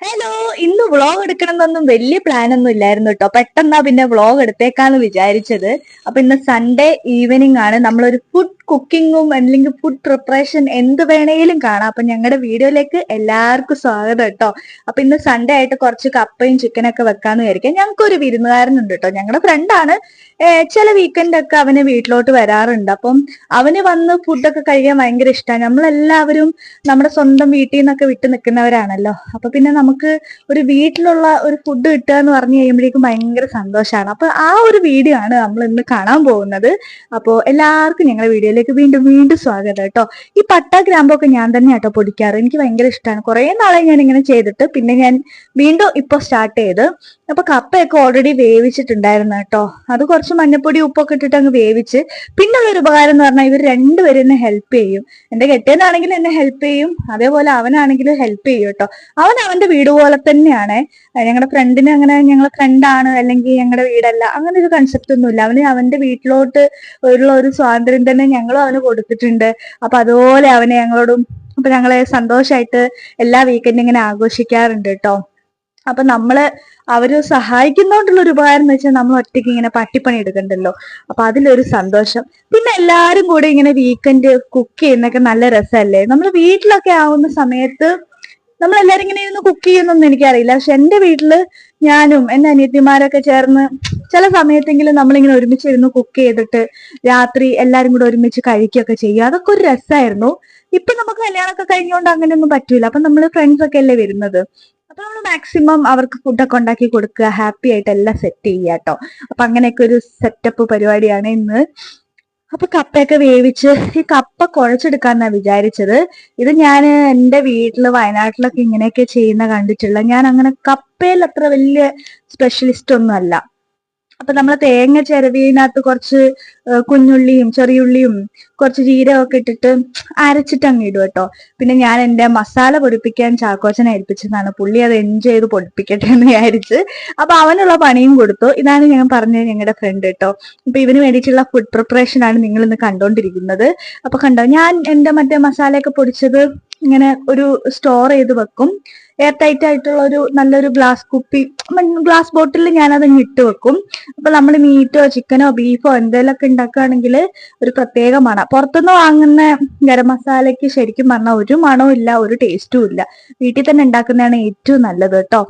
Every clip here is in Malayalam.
ഹലോ ഇന്ന് വ്ളോഗ് എടുക്കണമെന്നൊന്നും വലിയ പ്ലാൻ ഒന്നും ഇല്ലായിരുന്നു കേട്ടോ പെട്ടെന്നാ പിന്നെ വ്ളോഗ് എടുത്തേക്കാന്ന് വിചാരിച്ചത്. അപ്പൊ ഇന്ന് സൺഡേ ഈവനിങ് ആണ്. നമ്മളൊരു ഫുഡ് കുക്കിങ്ങും അല്ലെങ്കിൽ ഫുഡ് പ്രിപ്പറേഷൻ എന്ത് വേണേലും കാണാം. അപ്പൊ ഞങ്ങളുടെ വീഡിയോയിലേക്ക് എല്ലാവർക്കും സ്വാഗതം കേട്ടോ. അപ്പൊ ഇന്ന് സൺഡേ ആയിട്ട് കുറച്ച് കപ്പയും ചിക്കനൊക്കെ വെക്കാന്ന് വിചാരിക്കാം. ഞങ്ങൾക്ക് ഒരു വിരുന്നുകാരനുണ്ട് കേട്ടോ. ഞങ്ങളുടെ ഫ്രണ്ടാണ് ചില വീക്കെൻഡ് ഒക്കെ അവന് വീട്ടിലോട്ട് വരാറുണ്ട്. അപ്പം അവന് വന്ന് ഫുഡൊക്കെ കഴിക്കാൻ ഭയങ്കര ഇഷ്ടമാണ് നമ്മളെല്ലാവരും നമ്മുടെ സ്വന്തം വീട്ടിൽ നിന്നൊക്കെ വിട്ടു നിൽക്കുന്നവരാണല്ലോ അപ്പൊ പിന്നെ നമുക്ക് ഒരു വീട്ടിലുള്ള ഒരു ഫുഡ് കിട്ടുക എന്ന് പറഞ്ഞു കഴിയുമ്പോഴേക്കും ഭയങ്കര സന്തോഷമാണ് അപ്പൊ ആ ഒരു വീഡിയോ ആണ് നമ്മൾ ഇന്ന് കാണാൻ പോകുന്നത്. അപ്പോൾ എല്ലാവർക്കും ഞങ്ങളുടെ വീഡിയോയിലേക്ക് വീണ്ടും വീണ്ടും സ്വാഗതം കേട്ടോ. ഈ പട്ട ഗ്രാമ്പൊക്കെ ഞാൻ തന്നെ കേട്ടോ പൊടിക്കാറ്. എനിക്ക് ഭയങ്കര ഇഷ്ടമാണ് കുറേ നാളെ ഞാൻ ഇങ്ങനെ ചെയ്തിട്ട്. പിന്നെ ഞാൻ വീണ്ടും ഇപ്പോൾ സ്റ്റാർട്ട് ചെയ്ത്. അപ്പൊ കപ്പയൊക്കെ ഓൾറെഡി വേവിച്ചിട്ടുണ്ടായിരുന്നു കേട്ടോ. അത് കുറച്ച് മഞ്ഞപ്പൊടി ഉപ്പൊക്കെ ഇട്ടിട്ട് അങ്ങ് വേവിച്ച്. പിന്നെ ഒരു ഉപകാരം എന്ന് പറഞ്ഞാൽ ഇവർ രണ്ടുപേരും എന്നെ ഹെൽപ്പ് ചെയ്യും. എന്റെ കെട്ടിയനാണെങ്കിൽ എന്നെ ഹെൽപ്പ് ചെയ്യും. അതേപോലെ അവനാണെങ്കിലും ഹെൽപ്പ് ചെയ്യും കേട്ടോ. അവൻ അവന്റെ വീട് പോലെ തന്നെയാണ്. ഞങ്ങളുടെ ഫ്രണ്ടിന് അങ്ങനെ ഞങ്ങളെ ഫ്രണ്ടാണ് അല്ലെങ്കിൽ ഞങ്ങളുടെ വീടല്ല. അങ്ങനെ ഒരു കൺസെപ്റ്റ് ഒന്നുമില്ല. അവന് അവന്റെ വീട്ടിലോട്ട് ഉള്ള ഒരു സ്വാതന്ത്ര്യം തന്നെ ഞങ്ങളും അവന് കൊടുത്തിട്ടുണ്ട്. അപ്പൊ അതുപോലെ അവനെ ഞങ്ങളോടും അപ്പൊ ഞങ്ങളെ സന്തോഷമായിട്ട് എല്ലാ വീക്കെൻഡും ഇങ്ങനെ ആഘോഷിക്കാറുണ്ട് കേട്ടോ അപ്പൊ നമ്മൾ അവർ സഹായിക്കുന്നോണ്ടുള്ള ഒരു ഉപകാരം എന്ന് വെച്ചാൽ നമ്മൾ ഒറ്റയ്ക്ക് ഇങ്ങനെ പട്ടിപ്പണി എടുക്കണ്ടല്ലോ. അപ്പൊ അതിലൊരു സന്തോഷം. പിന്നെ എല്ലാരും കൂടെ ഇങ്ങനെ വീക്കെൻഡ് കുക്ക് ചെയ്യുന്നൊക്കെ നല്ല രസമല്ലേ നമ്മൾ വീട്ടിലൊക്കെ ആവുന്ന സമയത്ത് നമ്മൾ എല്ലാരും ഇങ്ങനെ ഇരുന്ന് കുക്ക് ചെയ്യുന്നൊന്നും എനിക്കറിയില്ല. പക്ഷെ എന്റെ വീട്ടിൽ ഞാനും എന്റെ അനിയത്തിമാരൊക്കെ ചേർന്ന് ചില സമയത്തെങ്കിലും നമ്മളിങ്ങനെ ഒരുമിച്ച് ഒരുമിച്ചിരുന്ന് കുക്ക് ചെയ്തിട്ട് രാത്രി എല്ലാരും കൂടെ ഒരുമിച്ച് കഴിക്കുകയൊക്കെ ചെയ്യുക അതൊക്കെ ഒരു രസമായിരുന്നു ഇപ്പൊ നമുക്ക് കല്യാണമൊക്കെ കഴിഞ്ഞുകൊണ്ട് അങ്ങനെയൊന്നും പറ്റൂല അപ്പൊ നമ്മൾ ഫ്രണ്ട്സ് ഒക്കെ അല്ലേ വരുന്നത്? അപ്പൊ നമ്മൾ മാക്സിമം അവർക്ക് ഫുഡൊക്കെ ഉണ്ടാക്കി കൊടുക്കുക ഹാപ്പി ആയിട്ട് എല്ലാം സെറ്റ് ചെയ്യാട്ടോ അപ്പൊ അങ്ങനെയൊക്കെ ഒരു സെറ്റപ്പ് പരിപാടിയാണ് ഇന്ന്. അപ്പൊ കപ്പയൊക്കെ വേവിച്ച് ഈ കപ്പ കുഴച്ചെടുക്കാന്നാ വിചാരിച്ചത്. ഇത് ഞാൻ എന്റെ വീട്ടിൽ വയനാട്ടിലൊക്കെ ഇങ്ങനെയൊക്കെ ചെയ്യുന്ന കണ്ടിട്ടുള്ള ഞാൻ അങ്ങനെ കപ്പയിൽ അത്ര വലിയ സ്പെഷ്യലിസ്റ്റ് ഒന്നും അല്ല അപ്പൊ നമ്മൾ തേങ്ങ ചിരവിനകത്ത് കുറച്ച് കുഞ്ഞുള്ളിയും ചെറിയുള്ളിയും കുറച്ച് ജീരകമൊക്കെ ഇട്ടിട്ട് അരച്ചിട്ട് അങ്ങ് ഇടും കേട്ടോ. പിന്നെ ഞാൻ എന്റെ മസാല പൊടിപ്പിക്കാൻ ചാക്കോച്ചനെ ഏൽപ്പിച്ചതാണ്. പുള്ളി അത് എൻജോയ് ചെയ്ത് പൊടിപ്പിക്കട്ടെ എന്ന് വിചാരിച്ച്. അപ്പൊ അവനുള്ള പണിയും കൊടുത്തു. ഇതാണ് ഞാൻ പറഞ്ഞത് ഞങ്ങളുടെ ഫ്രണ്ട് കേട്ടോ. അപ്പൊ ഇവന് വേണ്ടിയിട്ടുള്ള ഫുഡ് പ്രിപ്പറേഷൻ ആണ് നിങ്ങൾ ഇന്ന് കണ്ടോണ്ടിരിക്കുന്നത്. അപ്പൊ കണ്ടോ ഞാൻ എന്റെ മറ്റേ മസാലയൊക്കെ പൊടിച്ചത് ഇങ്ങനെ ഒരു സ്റ്റോർ ചെയ്ത് വെക്കും. എയർ ടൈറ്റ് ആയിട്ടുള്ള ഒരു നല്ലൊരു ഗ്ലാസ് കുപ്പി ഗ്ലാസ് ബോട്ടിലിൽ ഞാനത് ഇട്ട് വെക്കും. അപ്പൊ നമ്മൾ മീറ്റോ ചിക്കനോ ബീഫോ എന്തെങ്കിലുമൊക്കെ ഉണ്ടാക്കുകയാണെങ്കിൽ ഒരു പ്രത്യേക മണം. പുറത്തുനിന്ന് വാങ്ങുന്ന ഗരം മസാലയ്ക്ക് ശരിക്കും പറഞ്ഞാൽ ഒരു മണവും ഇല്ല ഒരു ടേസ്റ്റും ഇല്ല. വീട്ടിൽ തന്നെ ഉണ്ടാക്കുന്നതാണ് ഏറ്റവും നല്ലത് കേട്ടോ.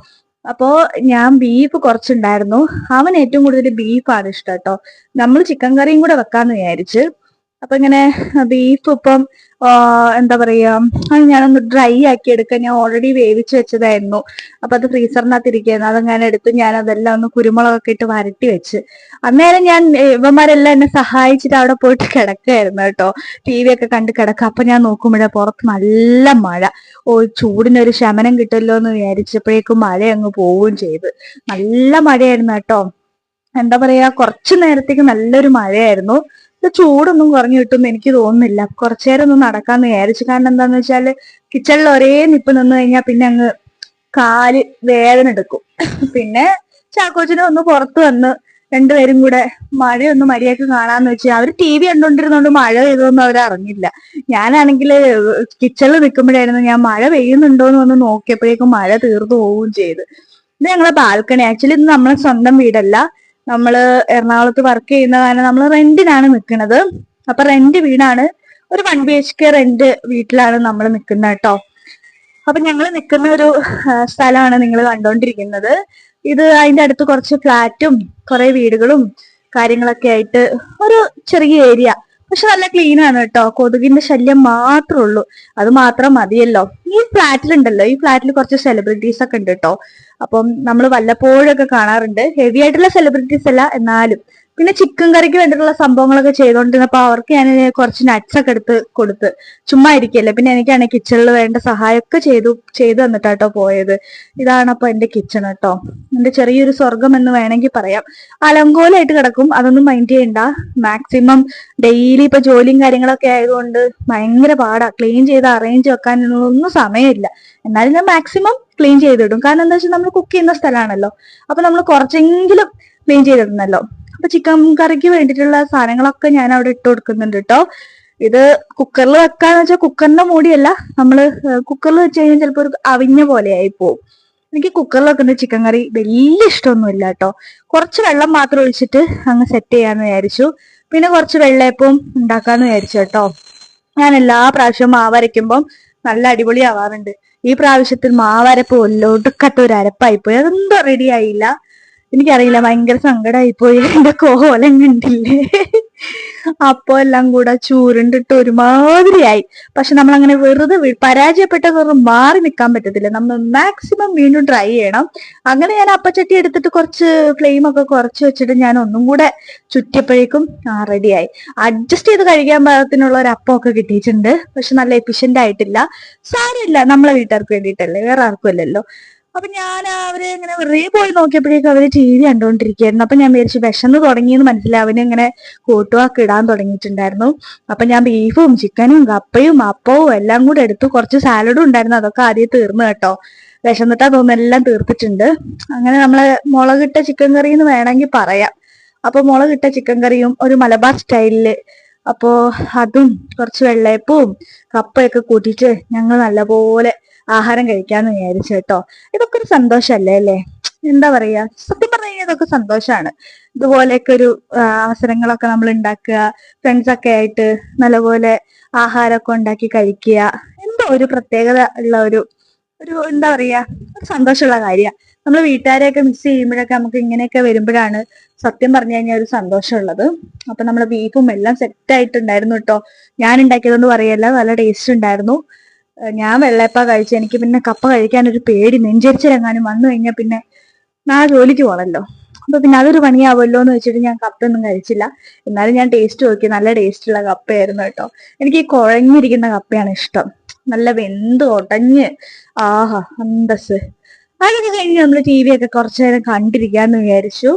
അപ്പോ ഞാൻ ബീഫ് കുറച്ചുണ്ടായിരുന്നു. അവൻ ഏറ്റവും കൂടുതൽ ബീഫാണ് ഇഷ്ടം കേട്ടോ. നമ്മൾ ചിക്കൻ കറിയും കൂടെ വെക്കാന്ന് വിചാരിച്ച് അപ്പൊ ഇങ്ങനെ ബീഫ് ഇപ്പം എന്താ പറയാ അത് ഞാനൊന്ന് ഡ്രൈ ആക്കി എടുക്കാൻ ഞാൻ ഓൾറെഡി വേവിച്ച് വെച്ചതായിരുന്നു. അപ്പൊ അത് ഫ്രീസറിനകത്ത് ഇരിക്കുന്നു അത് ഞാൻ എടുത്ത് ഞാൻ അതെല്ലാം ഒന്ന് കുരുമുളകൊക്കെ ഇട്ട് വരട്ടി വെച്ച്. അന്നേരം ഞാൻ ഇവന്മാരെല്ലാം എന്നെ സഹായിച്ചിട്ട് അവിടെ പോയിട്ട് കിടക്കുകയായിരുന്നു കേട്ടോ. ടി വി ഒക്കെ കണ്ട് കിടക്കുക അപ്പൊ ഞാൻ നോക്കുമ്പോഴേ പുറത്ത് നല്ല മഴ. ഓ ചൂടിനൊരു ശമനം കിട്ടുമല്ലോ എന്ന് വിചാരിച്ചപ്പോഴേക്കും മഴ അങ്ങ് പോവുകയും ചെയ്ത്. നല്ല മഴയായിരുന്നു കേട്ടോ. എന്താ പറയാ കുറച്ചു നേരത്തേക്ക് നല്ലൊരു മഴയായിരുന്നു. ചൂടൊന്നും കുറഞ്ഞു കിട്ടുമെന്ന് എനിക്ക് തോന്നുന്നില്ല. കുറച്ചേരം ഒന്ന് നടക്കാന്ന് വിചാരിച്ചു. കാരണം എന്താന്ന് വെച്ചാൽ കിച്ചണിൽ ഒരേ നിപ്പ് നിന്ന് കഴിഞ്ഞാൽ പിന്നെ അങ്ങ് കാൽ വേദന എടുക്കും. പിന്നെ ചാക്കോച്ചിനെ ഒന്ന് പുറത്ത് വന്ന് രണ്ടുപേരും കൂടെ മഴയൊന്ന് മര്യാദയ്ക്ക് കാണാന്ന് വെച്ചാൽ അവർ ടി വി കണ്ടോണ്ടിരുന്നോണ്ട് മഴ പെയ്തൊന്നും അവർ അറിഞ്ഞില്ല. ഞാനാണെങ്കിൽ കിച്ചണിൽ നിൽക്കുമ്പോഴായിരുന്നു ഞാൻ മഴ പെയ്യുന്നുണ്ടോന്ന് വന്ന് നോക്കിയപ്പോഴേക്കും മഴ തീർന്നു പോവുകയും ചെയ്ത്. ഇത് ഞങ്ങളെ ബാൽക്കണി. ആക്ച്വലി ഇത് നമ്മളെ സ്വന്തം വീടല്ല. നമ്മൾ എറണാകുളത്ത് വർക്ക് ചെയ്യുന്ന കാരണം നമ്മൾ റെന്റിനാണ് നിൽക്കുന്നത് അപ്പൊ റെന്റ് വീടാണ്. ഒരു one B H K rent വീട്ടിലാണ് നമ്മൾ നിൽക്കുന്നത് കേട്ടോ അപ്പൊ ഞങ്ങൾ നിൽക്കുന്ന ഒരു സ്ഥലമാണ് നിങ്ങൾ കണ്ടോണ്ടിരിക്കുന്നത്. ഇത് അതിന്റെ അടുത്ത് കുറച്ച് ഫ്ലാറ്റും കുറെ വീടുകളും കാര്യങ്ങളൊക്കെ ആയിട്ട് ഒരു ചെറിയ ഏരിയ പക്ഷെ നല്ല ക്ലീൻ ആണ് കേട്ടോ. കൊതുകിന്റെ ശല്യം മാത്രമേ ഉള്ളൂ. അത് മാത്രം മതിയല്ലോ. ഈ ഫ്ലാറ്റിലുണ്ടല്ലോ ഈ ഫ്ലാറ്റിൽ കുറച്ച് സെലിബ്രിറ്റീസ് ഒക്കെ ഉണ്ട് കേട്ടോ. അപ്പം നമ്മൾ വല്ലപ്പോഴൊക്കെ കാണാറുണ്ട്. ഹെവി ആയിട്ടുള്ള സെലിബ്രിറ്റീസ് അല്ല എന്നാലും. പിന്നെ ചിക്കൻ കറിക്ക് വേണ്ടിയിട്ടുള്ള സംഭവങ്ങളൊക്കെ ചെയ്തുകൊണ്ടിരുന്നപ്പോ അവർക്ക് ഞാൻ കുറച്ച് നട്ട്സ് ഒക്കെ എടുത്ത് കൊടുത്ത് ചുമ്മാ ഇരിക്കല്ലേ. പിന്നെ എനിക്കാണെങ്കിൽ കിച്ചണിൽ വേണ്ട സഹായമൊക്കെ ചെയ്തു ചെയ്തു തന്നിട്ടാട്ടോ പോയത്. ഇതാണ് അപ്പൊ എന്റെ കിച്ചൺ കേട്ടോ എന്റെ ചെറിയൊരു സ്വർഗം എന്ന് വേണമെങ്കിൽ പറയാം. അലങ്കോലായിട്ട് കിടക്കും. അതൊന്നും മൈൻഡ് ചെയ്യണ്ട. മാക്സിമം ഡെയിലി ഇപ്പൊ ജോലിയും കാര്യങ്ങളൊക്കെ ആയതുകൊണ്ട് ഭയങ്കര പാടാ. ക്ലീൻ ചെയ്ത് അറേഞ്ച് വെക്കാനൊന്നും സമയമില്ല. എന്നാലും ഞാൻ മാക്സിമം ക്ലീൻ ചെയ്തിടും കാരണം എന്താ വെച്ചാൽ നമ്മൾ കുക്ക് ചെയ്യുന്ന സ്ഥലമാണല്ലോ അപ്പൊ നമ്മൾ കുറച്ചെങ്കിലും ക്ലീൻ ചെയ്തിടുന്നല്ലോ അപ്പൊ ചിക്കൻ കറിക്ക് വേണ്ടിയിട്ടുള്ള സാധനങ്ങളൊക്കെ ഞാൻ അവിടെ ഇട്ട് കൊടുക്കുന്നുണ്ട് കേട്ടോ ഇത് കുക്കറിൽ വെക്കാന്ന് വെച്ചാൽ കുക്കറിന്റെ മൂടിയല്ല. നമ്മൾ കുക്കറിൽ വെച്ച് കഴിഞ്ഞാൽ ചിലപ്പോൾ ഒരു അവിഞ്ഞ പോലെ ആയി പോവും. എനിക്ക് കുക്കറിൽ വെക്കുന്ന ചിക്കൻ കറി വലിയ ഇഷ്ടമൊന്നുമില്ല കേട്ടോ കുറച്ച് വെള്ളം മാത്രം ഒഴിച്ചിട്ട് അങ്ങ് സെറ്റ് ചെയ്യാന്ന് വിചാരിച്ചു. പിന്നെ കുറച്ച് വെള്ളയപ്പവും ഉണ്ടാക്കാന്ന് വിചാരിച്ചു കേട്ടോ ഞാൻ എല്ലാ പ്രാവശ്യവും മാവരയ്ക്കുമ്പം നല്ല അടിപൊളി ആവാറുണ്ട്. ഈ പ്രാവശ്യത്തിൽ മാവരപ്പ് ഒല്ലൊടുക്കത്ത ഒരു അരപ്പായിപ്പോയി. അതെന്തോ റെഡി ആയില്ല. എനിക്കറിയില്ല ഭയങ്കര സങ്കടമായി പോയി എന്റെ കോലം കണ്ടില്ലേ? അപ്പൊ എല്ലാം കൂടെ ചൂരുണ്ടിട്ട് ഒരുമാതിരിയായി. പക്ഷെ നമ്മൾ അങ്ങനെ വെറുതെ പരാജയപ്പെട്ട വെറുതെ മാറി നിൽക്കാൻ പറ്റത്തില്ല. നമ്മൾ മാക്സിമം വീണ്ടും ട്രൈ ചെയ്യണം. അങ്ങനെ ഞാൻ അപ്പച്ചട്ടി എടുത്തിട്ട് കുറച്ച് ഫ്ലെയിം ഒക്കെ കുറച്ച് വെച്ചിട്ട് ഞാൻ ഒന്നും കൂടെ ചുറ്റിയപ്പോഴേക്കും റെഡിയായി അഡ്ജസ്റ്റ് ചെയ്ത് കഴിക്കാൻ പാകത്തിനുള്ള ഒരു അപ്പമൊക്കെ കിട്ടിയിട്ടുണ്ട്. പക്ഷെ നല്ല എഫിഷ്യന്റ് ആയിട്ടില്ല. സാരമില്ല നമ്മളെ വീട്ടുകാർക്ക് വേണ്ടിയിട്ടല്ലേ? വേറെ ആർക്കും അല്ലല്ലോ. അപ്പൊ ഞാൻ അവരെ ഇങ്ങനെ വെറുതെ പോയി നോക്കിയപ്പോഴേക്കും അവർ ടി വി കണ്ടുകൊണ്ടിരിക്കുകയായിരുന്നു അപ്പൊ ഞാൻ വിചാരിച്ചു വിശന്ന് തുടങ്ങിയെന്ന് മനസ്സിലായി. അവന് ഇങ്ങനെ കൂട്ടുവാക്ക് ഇടാൻ തുടങ്ങിയിട്ടുണ്ടായിരുന്നു. അപ്പൊ ഞാൻ ബീഫും ചിക്കനും കപ്പയും അപ്പവും എല്ലാം കൂടെ എടുത്തു. കുറച്ച് സാലഡും ഉണ്ടായിരുന്നു. അതൊക്കെ ആദ്യം തീർന്നു കേട്ടോ. വിശന്നിട്ടാ തോന്നുന്നു എല്ലാം തീർത്തിട്ടുണ്ട്. അങ്ങനെ നമ്മളെ മുളകിട്ട ചിക്കൻ കറി എന്ന് വേണമെങ്കിൽ പറയാം. അപ്പൊ മുളകിട്ട ചിക്കൻ കറിയും ഒരു മലബാർ സ്റ്റൈലിൽ. അപ്പോ അതും കുറച്ച് വെള്ളയപ്പവും കപ്പയൊക്കെ കൂട്ടിയിട്ട് ഞങ്ങൾ നല്ലപോലെ ആഹാരം കഴിക്കാന്ന് വിചാരിച്ചു കേട്ടോ. ഇതൊക്കെ ഒരു സന്തോഷല്ലേ അല്ലേ? എന്താ പറയാ? സത്യം പറഞ്ഞു കഴിഞ്ഞാൽ ഇതൊക്കെ സന്തോഷാണ് ഇതുപോലെയൊക്കെ ഒരു അവസരങ്ങളൊക്കെ നമ്മൾ ഉണ്ടാക്കുക ഫ്രണ്ട്സ് ഒക്കെ ആയിട്ട് നല്ലപോലെ ആഹാരമൊക്കെ ഉണ്ടാക്കി കഴിക്കുക. എന്തോ ഒരു പ്രത്യേകത ഉള്ള ഒരു ഒരു എന്താ പറയാ? ഒരു സന്തോഷമുള്ള കാര്യമാണ് നമ്മൾ വീട്ടുകാരെയൊക്കെ മിസ് ചെയ്യുമ്പോഴൊക്കെ നമുക്ക് ഇങ്ങനെയൊക്കെ വരുമ്പോഴാണ് സത്യം പറഞ്ഞു കഴിഞ്ഞാൽ ഒരു സന്തോഷമുള്ളത്. അപ്പൊ നമ്മുടെ ബീഫും എല്ലാം സെറ്റ് ആയിട്ടുണ്ടായിരുന്നു കേട്ടോ. ഞാൻ ഉണ്ടാക്കിയതുകൊണ്ട് പറയല്ല. നല്ല ടേസ്റ്റ് ഉണ്ടായിരുന്നു. ഞാൻ വെള്ളയപ്പ കഴിച്ചു. എനിക്ക് പിന്നെ കപ്പ കഴിക്കാൻ ഒരു പേടി. നെഞ്ചരിച്ചിലെങ്ങാനും വന്നു കഴിഞ്ഞാൽ പിന്നെ നാളെ ജോലിക്ക് പോകണല്ലോ അപ്പൊ പിന്നെ അതൊരു പണിയാവുമല്ലോ എന്ന് വെച്ചിട്ട് ഞാൻ കപ്പയൊന്നും കഴിച്ചില്ല. എന്നാലും ഞാൻ ടേസ്റ്റ് നോക്കി. നല്ല ടേസ്റ്റ് ഉള്ള കപ്പയായിരുന്നു കേട്ടോ. എനിക്ക് ഈ കുഴഞ്ഞിരിക്കുന്ന കപ്പയാണ് ഇഷ്ടം. നല്ല വെന്ത് ഉടഞ്ഞ് ആഹാ അന്തസ് അതൊക്കെ കഴിഞ്ഞ് നമ്മൾ ടി വി ഒക്കെ കുറച്ചു നേരം കണ്ടിരിക്കാന്ന് വിചാരിച്ചു.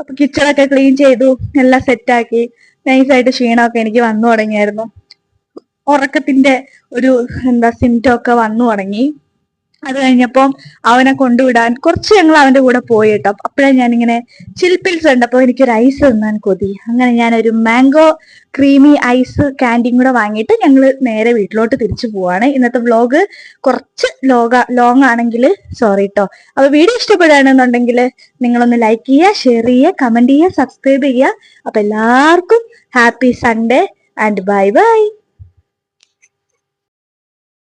അപ്പൊ കിച്ചണൊക്കെ ക്ലീൻ ചെയ്തു. എല്ലാം സെറ്റാക്കി നൈസായിട്ട് ക്ഷീണമൊക്കെ എനിക്ക് വന്നു തുടങ്ങിയായിരുന്നു. ഉറക്കത്തിന്റെ ഒരു എന്താ സിംറ്റം ഒക്കെ വന്നു തുടങ്ങി. അത് കഴിഞ്ഞപ്പം അവനെ കൊണ്ടുവിടാൻ കുറച്ച് ഞങ്ങൾ അവന്റെ കൂടെ പോയി കേട്ടോ അപ്പോഴേ ഞാനിങ്ങനെ ചിൽപ്പിൽസ് കണ്ടപ്പോൾ എനിക്കൊരു ഐസ് തിന്നാൻ കൊതി. അങ്ങനെ ഞാൻ ഒരു മാംഗോ ക്രീമി ഐസ് ക്യാൻഡിയും കൂടെ വാങ്ങിയിട്ട് ഞങ്ങൾ നേരെ വീട്ടിലോട്ട് തിരിച്ചു പോവാണ്. ഇന്നത്തെ വ്ലോഗ് കുറച്ച് ലോക ലോങ് ആണെങ്കിൽ സോറി കേട്ടോ അപ്പൊ വീഡിയോ ഇഷ്ടപ്പെടുകയാണെന്നുണ്ടെങ്കിൽ നിങ്ങളൊന്ന് ലൈക്ക് ചെയ്യുക ഷെയർ ചെയ്യുക കമന്റ് ചെയ്യുക സബ്സ്ക്രൈബ് ചെയ്യുക. അപ്പൊ എല്ലാവർക്കും happy Sunday and bye bye